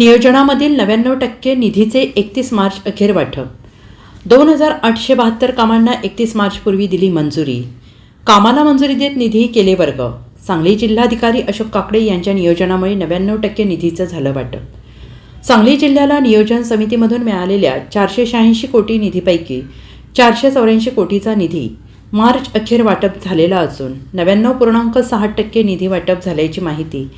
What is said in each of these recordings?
नियोजनामधील नव्याण्णव टक्के निधीचे एकतीस मार्च अखेर वाटप. दोन हजार आठशे बहात्तर कामांना एकतीस मार्चपूर्वी दिली मंजुरी. कामाला मंजुरी देत निधी केले वर्ग. सांगली जिल्हाधिकारी अशोक काकडे यांच्या नियोजनामुळे नव्याण्णव टक्के निधीचं झालं वाटप. सांगली जिल्ह्याला नियोजन समितीमधून मिळालेल्या चारशे शहाऐंशी कोटी निधीपैकी चारशे चौऱ्याऐंशी कोटीचा निधी मार्च अखेर वाटप झालेला असून नव्याण्णव पूर्णांक सहा टक्के निधी वाटप झाल्याची माहिती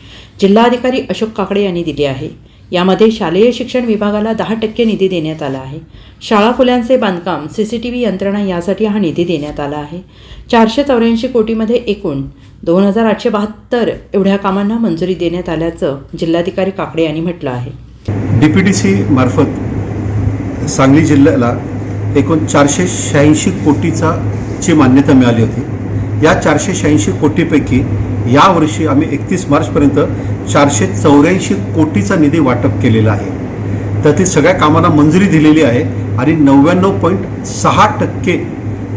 जिल्हाधिकारी अशोक काकडे यांनी दिली आहे. यामध्ये शालेय शिक्षण विभागाला दहा टक्के निधी देण्यात आला आहे. शाळा फुल्यांचे बांधकाम सी सी टी व्ही यंत्रणा यासाठी हा निधी देण्यात आला आहे. चारशे चौऱ्याऐंशी कोटीमध्ये एकूण दोन हजार आठशे बहात्तर एवढ्या कामांना मंजुरी देण्यात आल्याचं जिल्हाधिकारी काकडे यांनी म्हटलं आहे. डी पी डी सी मार्फत सांगली जिल्ह्याला एकूण चारशे शहाऐंशी कोटीचा ची मान्यता मिळाली होती. या चारशे शहाऐंशी कोटीपैकी यावर्षी आम्ही एकतीस मार्चपर्यंत चारशे चौऱ्याऐंशी कोटीचा निधी वाटप केलेला आहे. तर ती सगळ्या कामांना मंजुरी दिलेली आहे आणि नव्याण्णव पॉईंट सहा टक्के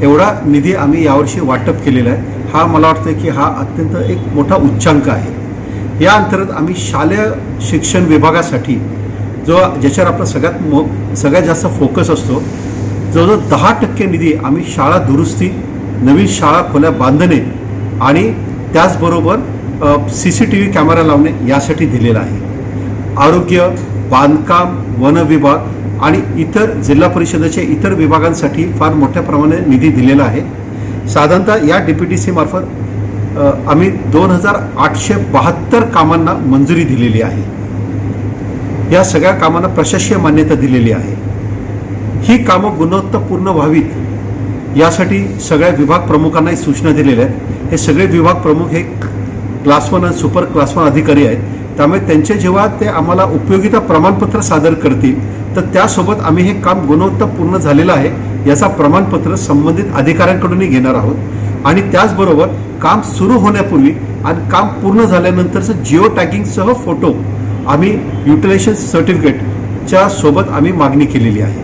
एवढा निधी आम्ही यावर्षी वाटप केलेला आहे. हा मला वाटतं की हा अत्यंत एक मोठा उच्चांक आहे. या अंतर्गत आम्ही शालेय शिक्षण विभागासाठी जो ज्याच्यावर आपला सगळ्यात मो सगळ्यात जास्त फोकस असतो जवळजवळ दहा टक्के निधी आम्ही शाळा दुरुस्ती नवीन शाळा खोल्या बांधणे आणि त्याचबरोबर C C T V camera लावणे यासाठी दिलेला आहे. आरोग्य बांधकाम वन विभाग आणि इतर जिल्हा परिषदेच्या इतर विभागांसाठी फार मोठ्या प्रमाणात निधी दिलेला आहे. साधारणतः या डी पी टी सी मार्फत आम्ही दोन हजार आठशे बहात्तर कामांना मंजुरी दिलेली आहे. या सगळ्या कामांना प्रशासकीय मान्यता दिलेली आहे. ही कामं गुणवत्तापूर्ण व्हावीत यासाठी सगळ्या विभाग प्रमुखांनाही सूचना दिलेल्या आहेत. हे सगळे विभाग प्रमुख हे क्लास वन आणि सुपर क्लास वन अधिकारी आहेत. त्यामुळे त्यांचे जेव्हा ते आम्हाला उपयोगिता प्रमाणपत्र सादर करतील तर त्यासोबत आम्ही हे काम गुणवत्तापूर्ण झालेलं आहे याचा प्रमाणपत्र संबंधित अधिकाऱ्यांकडूनही घेणार आहोत. आणि त्याचबरोबर काम सुरू होण्यापूर्वी आणि काम पूर्ण झाल्यानंतरचं जिओ टॅगिंगसह फोटो आम्ही युटिलायझेशन सर्टिफिकेटच्या सोबत आम्ही मागणी केलेली आहे.